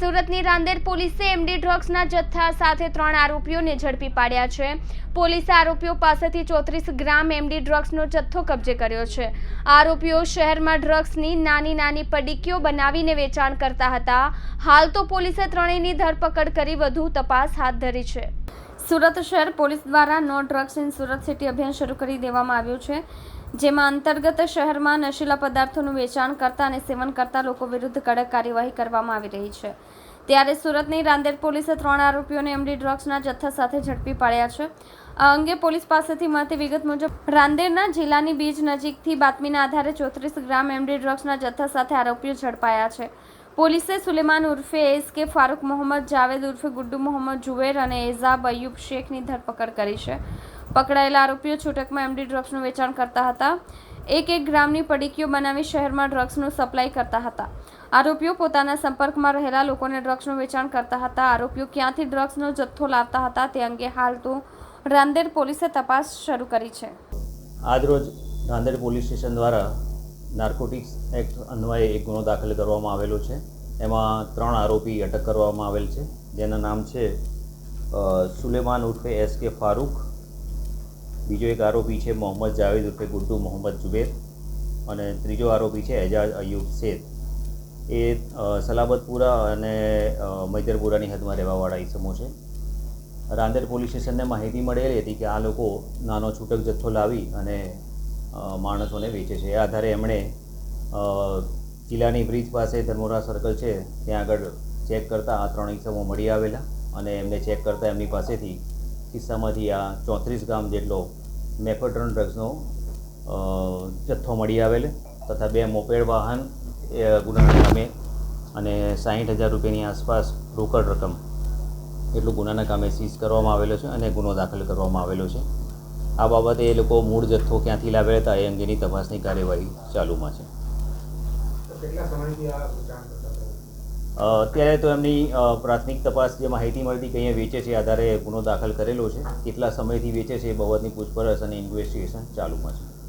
સુરતની રાંદેર પોલીસે એમડી ડ્રગ્સના જથ્થા સાથે ત્રણ આરોપીઓને ઝડપી પાડ્યા છે. પોલીસે આરોપીઓ પાસેથી ચોત્રીસ ગ્રામ એમડી ડ્રગ્સનો જથ્થો કબજે કર્યો છે. આરોપીઓ શહેરમાં ડ્રગ્સની નાની નાની પડીકીઓ બનાવીને વેચાણ કરતા હતા. હાલ તો પોલીસે ત્રણેયની ધરપકડ કરી વધુ તપાસ હાથ ધરી છે. સુરત શહેર પોલીસ દ્વારા no drugs in Surat city અભિયાન શરૂ કરી દેવામાં આવ્યું છે, જેમાં અંતર્ગત શહેરમાં નશીલા પદાર્થોનું વેચાણ કરતા અને સેવન કરતા લોકો વિરુદ્ધ કડક કાર્યવાહી કરવામાં આવી રહી છે. ત્યારે સુરતની રાંદેર પોલીસે ત્રણ આરોપીઓને એમડી ડ્રગ્સના જથ્થા સાથે ઝડપી પાડ્યા છે. આ અંગે પોલીસ પાસેથી મળતી વિગત મુજબ, રાંદેરના જિલ્લાની બીજ નજીકથી બાતમીના આધારે ચોત્રીસ ગ્રામ એમડી ડ્રગ્સના જથ્થા સાથે આરોપીઓ ઝડપાયા છે. પોલીસે સુલેમાન ઉર્ફે એસ કે ફારૂક મોહમ્મદ, જાવેદ ઉર્ફે ગુડ્ડુ મોહમ્મદ, જુવેર અને એઝાબ અયુબ શેખની ધરપકડ કરી છે. પકડાયેલા આરોપીઓ છૂટકમાં એમડી ડ્રગ્સનું વેચાણ કરતા હતા. એક એક ગ્રામની પડીકીઓ બનાવી શહેરમાં ડ્રગ્સનું સપ્લાય કરતા હતા. આરોપીઓ પોતાના સંપર્કમાં રહેલા લોકોને ડ્રગ્સનું વેચાણ કરતા હતા. આરોપીઓ ક્યાંથી ડ્રગ્સનો જથ્થો લાવતા હતા તે અંગે હાલ તો રાંદેર પોલીસે તપાસ શરૂ કરી છે. આજરોજ રાંદેર પોલીસ સ્ટેશન દ્વારા નાર્કોટિક્સ એક્ટ અન્વયે એક ગુનો દાખલ કરવામાં આવેલો છે. એમાં ત્રણ આરોપી અટક કરવામાં આવેલ છે. જેના નામ છે સુલેમાન ઉર્ફે એસ કે ફારૂક. બીજો એક આરોપી છે મોહમ્મદ જાવેદ ઉર્ફે ગુડ્ડુ મોહમ્મદ જુબેર અને ત્રીજો આરોપી છે એજાજ અયુબ શેખ. એ સલાબતપુરા અને મૈદરપુરાની હદમાં રહેવાવાળા ઇસમો છે. રાંદેર પોલીસ સ્ટેશનને માહિતી મળેલી હતી કે આ લોકો નાનો છૂટક જથ્થો લાવી અને માણસોને વેચે છે. એ આધારે એમણે કિલ્લાની બ્રિજ પાસે ધર્મોરા સર્કલ છે, ત્યાં આગળ ચેક કરતાં આ ત્રણ ઇસમો મળી આવેલા અને એમને ચેક કરતાં એમની પાસેથી કિસ્સામાંથી આ ચોત્રીસ ગ્રામ જેટલો મેફેડ્રોન ડ્રગ્સનો જથ્થો મળી આવેલ તથા બે મોપેડ વાહન, એ ગુનાના કામે અને સાહીઠ હજાર રૂપિયાની આસપાસ રોકડ રકમ, એટલું ગુનાના કામે સીઝ કરવામાં આવેલો છે અને ગુનો દાખલ કરવામાં આવેલો છે. આ બાબતે એ લોકો મૂળ જથ્થો ક્યાંથી લાવ્યા હતા એ અંગેની તપાસની કાર્યવાહી ચાલુમાં છે. અત્યારે તો એમની પ્રાથમિક તપાસ જે માહિતી મળતી કે અહીંયા વેચે છે આધારે ગુનો દાખલ કરેલો છે. કેટલા સમયથી વેચે છે એ બાબતની પૂછપરછ અને ઇન્વેસ્ટિગેશન ચાલુમાં છે.